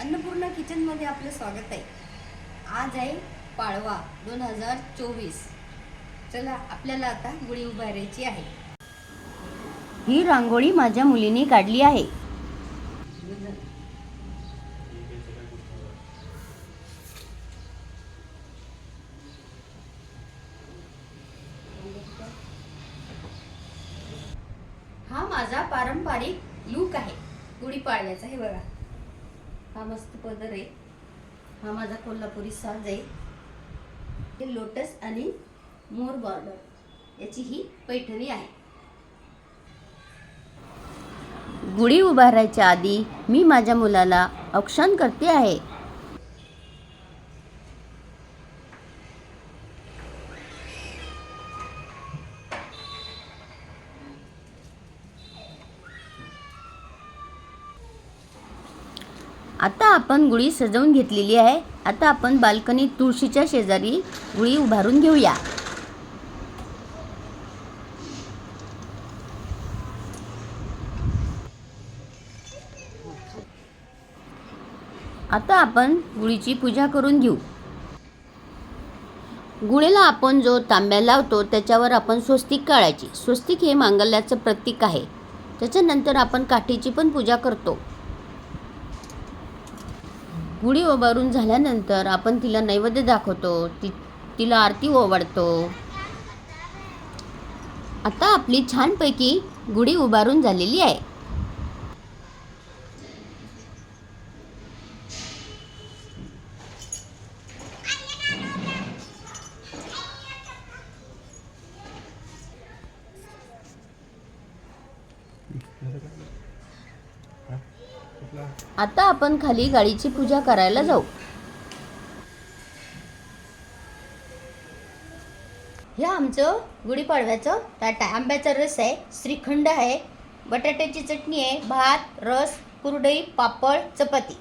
अन्नपूर्णा किचनमध्ये आपलं स्वागत आहे. आज आहे पाळवा दोन हजार चोवीस. चला आपल्याला आता गुढी उभारायची आहे. ही रांगोळी माझ्या मुलीने काढली आहे. हा माझा पारंपरिक लूक आहे. गुढीपाडव्याचा हे बघा. हा मस्त पदर आहे. हा माझा कोल्हापुरी साज आहे. हे लोटस आणि मोर बॉर्डर याची ही पैठणी आहे. गुढी उभारायच्या आधी मी माझ्या मुलाला औक्षण करते आहे. आता आपण गुळी सजवून घेतलेली आहे. आता आपण बाल्कनी तुळशीच्या शेजारी गुळी उभारून घेऊया. आता आपण गुळीची पूजा करून घेऊ. गुळीला आपण जो तांब्या लावतो त्याच्यावर आपण स्वस्तिक काढायची. स्वस्तिक हे मांगल्याचं प्रतीक आहे. त्याच्यानंतर आपण काठीची पण पूजा करतो. गुढी ओवारून झाल्यानंतर आपण तिला नैवेद्य दाखवतो ती तिला आरती ओवाळतो. आता आपली छानपैकी गुढी उभारून झालेली आहे. आता आपण खाली गाडीची पूजा करायला जाऊ. हे आमचं गुढीपाडव्याचं ताट आहे. आंब्याचा रस आहे श्रीखंड आहे बटाट्याची चटणी आहे भात रस कुरडई पापड चपाती.